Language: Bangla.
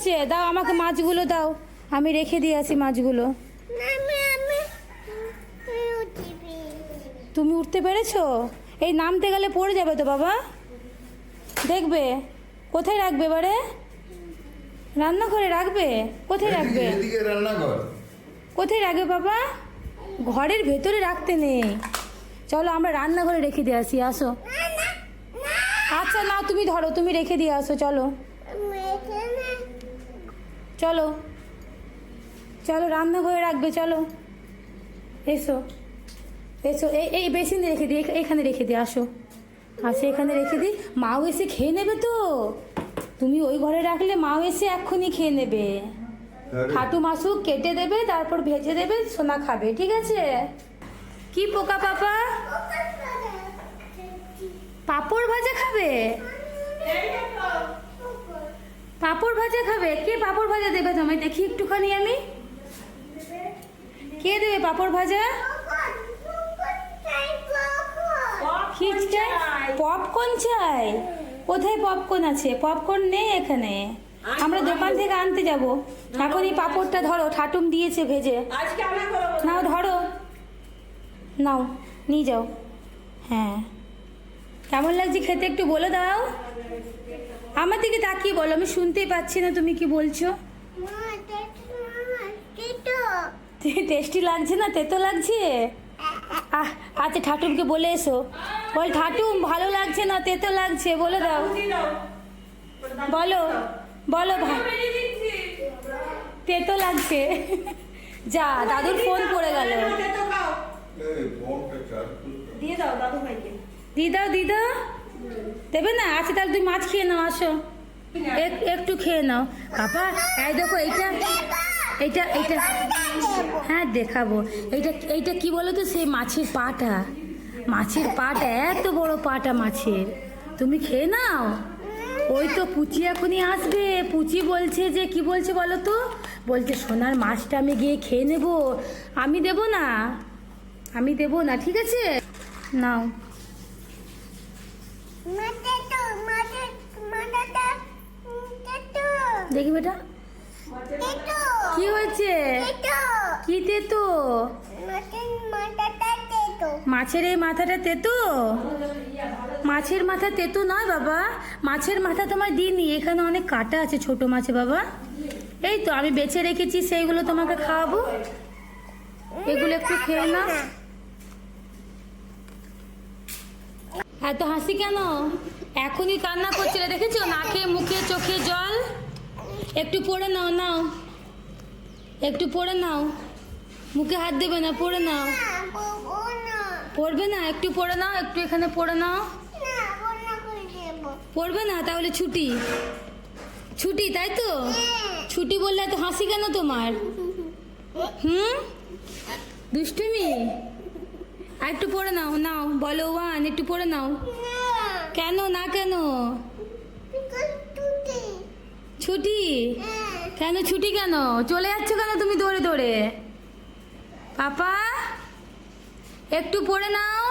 হয়েছে দাও আমাকে মাছগুলো দাও। আমি রেখে দিয়ে আসি মাছগুলো। তুমি উঠতে পেরেছ? এই নামতে গেলে পড়ে যাবে তো বাবা। দেখবে কোথায় রাখবে এবারে? রান্নাঘরে রাখবে? কোথায় রাখবে? কোথায় রাখবে বাবা? ঘরের ভেতরে রাখতে নেই। চলো আমরা রান্নাঘরে রেখে দিয়ে আসি আসো। না না না আচ্ছা না তুমি ধরো তুমি রেখে দিয়ে আসো চলো। চলো। চলো রান্নাঘরে রাখবে চলো। এসো। এসো এই এই বেসিনে রেখে দিই এখ- এখানে রেখে দিই আসো। আসে এখানে রেখে দিই মাও এসে খেয়ে নেবে তো। তুমি ওই ঘরে রাখলে মাও এসে এক্ষুনি খেয়ে নেবে। খাটু মাসু কেটে দেবে তারপর ভেজে দেবে সোনা খাবে ঠিক আছে? কি পোকা পাপা? পাপড় ভাজা খাবে? পাপড় ভাজা খাবে? কে পাপড় ভাজা দেবে তোমায়? দেখি একটুখানি আমি। কে দেবে পাপড় ভাজা? পপকর্ন চাই? কোথায় পপকর্ন আছে? পপকর্ন নেই এখানে। আমরা দোকান থেকে আনতে যাব। এখন এই পাপড়টা ধরো ঠাটুম দিয়েছে ভেজে। নাও ধরো। নাও নিয়ে যাও। হ্যাঁ। কেমন লাগছে খেতে একটু বলে দাও। আমার দিকে তাকিয়ে বলো আমি শুনতেই পাচ্ছি না তুমি কি বলছো? টেস্টি লাগছে না তেতো লাগছে? আহ আচ্ছা ঠাটুমকে বলে এসো। বল ঠাটুম ভালো লাগছে না তেতো লাগছে বলে দাও। বলো বলো ভা- তেতো লাগছে। যা দাদুর ফোন পড়ে গেল। দিয়ে দাও দাদু ভাইকে দিদা দিদা দেবে না? আচ্ছা তাহলে তুমি মাছ খেয়ে নাও, আসো। একটু খেয়ে নাও। পাপা এই দেখো, এইটা এইটা এইটা। হ্যাঁ দেখাবো। এইটা এইটা কি বলো তো? সেই মাছের পাটা। মাছের পাটা, এত বড় পাটা মাছের। তুমি খেয়ে নাও? ওই তো পুচি এখনই আসবে। পুচি বলছে যে, কি বলছে বলো তো? বলছে, সোনার মাছটা আমি গিয়ে খেয়ে নেব। আমি দেব না। আমি দেব না, ঠিক আছে? নাও। দেখি বেটা। কি হয়েছে? কি তেতো? মাছের এই মাথাটা তেতো? মাছের মাথা তেতো নয় বাবা। মাছের মাথা তোমার দিইনি। এখানে অনেক কাটা আছে ছোট মাছে বাবা। এই তো আমি বেছে রেখেছি, সেইগুলো তোমাকে খাওয়াবো। এগুলো একটু খেয়ে নাও। এত হাসি কেন? এখনই কান্না করছিলে, দেখেছ? নাকে, মুখে, চোখে জল? একটু পড়ে নাও নাও। একটু পড়ে নাও। মুখে হাত দেবে না, পড়ে নাও। পড়বে না? একটু পড়ে নাও, একটু এখানে পড়ে নাও। পড়বে না? তাহলে ছুটি। ছুটি, তাই তো? ছুটি বললে এত হাসি কেন তোমার? হুম? দুষ্টুমি? আর একটু পড়ে নাও নাও, বলো, ওয়ান, একটু পড়ে নাও। কেন, না কেন? ছুটি? কেন ছুটি কেন? চলে যাচ্ছ কেন তুমি দৌড়ে দৌড়ে? পাপা, একটু পড়ে নাও।